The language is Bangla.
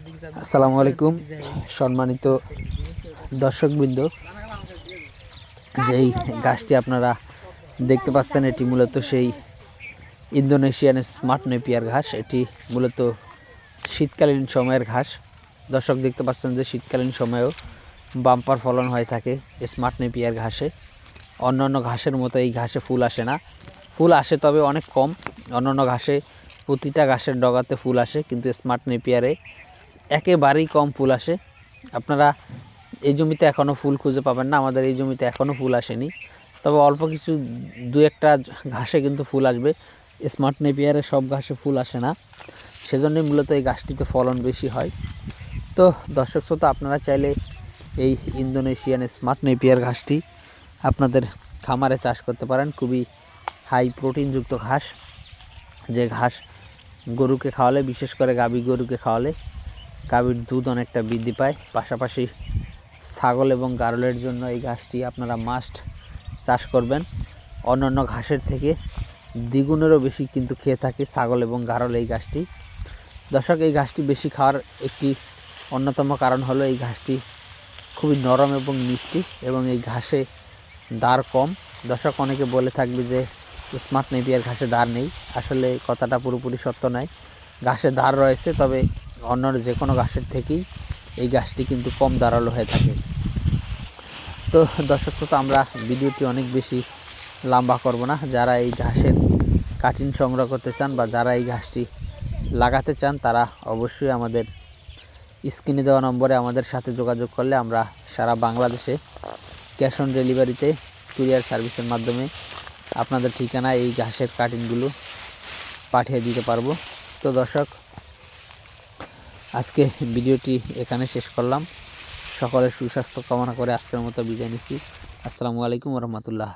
আসসালামু আলাইকুম। সম্মানিত দর্শকবৃন্দ, যেই গাছটি আপনারা দেখতে পাচ্ছেন, এটি মূলত সেই ইন্দোনেশিয়ান স্মার্ট নেপিয়ার ঘাস। এটি মূলত শীতকালীন সময়ের ঘাস। দর্শক দেখতে পাচ্ছেন যে শীতকালীন সময়েও বাম্পার ফলন হয়ে থাকে স্মার্ট নেপিয়ার ঘাসে। অন্যান্য ঘাসের মতো এই ঘাসে ফুল আসে না। ফুল আসে তবে অনেক কম। অন্যান্য ঘাসে প্রতিটা ঘাসের ডগাতে ফুল আসে, কিন্তু স্মার্ট নেপিয়ারে একেবারেই কম ফুল আসে। আপনারা এই জমিতে এখনও ফুল খুঁজে পাবেন না, আমাদের এই জমিতে এখনও ফুল আসেনি। তবে অল্প কিছু দু একটা ঘাসে কিন্তু ফুল আসবে। স্মার্ট নেপিয়ারে সব ঘাসে ফুল আসে না। সেজন্যই মূলত এই গাছটিতে ফলন বেশি হয়। তো দর্শক শ্রোতা, আপনারা চাইলে এই ইন্দোনেশিয়ান স্মার্ট নেপিয়ার ঘাসটি আপনাদের খামারে চাষ করতে পারেন। খুবই হাই প্রোটিনযুক্ত ঘাস। যে ঘাস গরুকে খাওয়ালে, বিশেষ করে গাভী গরুকে খাওয়ালে গাভীর দুধ অনেকটা বৃদ্ধি পায়। পাশাপাশি ছাগল এবং গারলের জন্য এই ঘাসটি আপনারা মাস্ট চাষ করবেন। অন্যান্য ঘাসের থেকে দ্বিগুণেরও বেশি কিন্তু খেয়ে থাকে ছাগল এবং গারল এই ঘাসটি। দর্শক, এই ঘাসটি বেশি খাওয়ার একটি অন্যতম কারণ হলো এই ঘাসটি খুবই নরম এবং মিষ্টি এবং এই ঘাসে দাঁড় কম। দর্শক, অনেকে বলে থাকবে যে স্মার্ট নেপিয়ার ঘাসে দাঁড় নেই। আসলে কথাটা পুরোপুরি সত্য নয়। ঘাসে দাঁড় রয়েছে, তবে অন্য যে কোনো ঘাসের থেকেই এই গাছটি কিন্তু কম দাঁড়াল হয়ে থাকে। তো দর্শক তো আমরা ভিডিওটি অনেক বেশি লম্বা করব না। যারা এই ঘাসের কাটিং সংগ্রহ করতে চান বা যারা এই ঘাসটি লাগাতে চান, তারা অবশ্যই আমাদের স্ক্রিনে দেওয়া নম্বরে আমাদের সাথে যোগাযোগ করলে আমরা সারা বাংলাদেশে ক্যাশ অন ডেলিভারিতে কুরিয়ার সার্ভিসের মাধ্যমে আপনাদের ঠিকানায় এই ঘাসের কাটিংগুলো পাঠিয়ে দিতে পারব। তো দর্শক আজকে ভিডিওটি এখানে শেষ করলাম। সকলের সুস্বাস্থ্য কামনা করে আজকের মতো বিদায় নিচ্ছি। আসসালামু আলাইকুম রহমতুল্লাহ।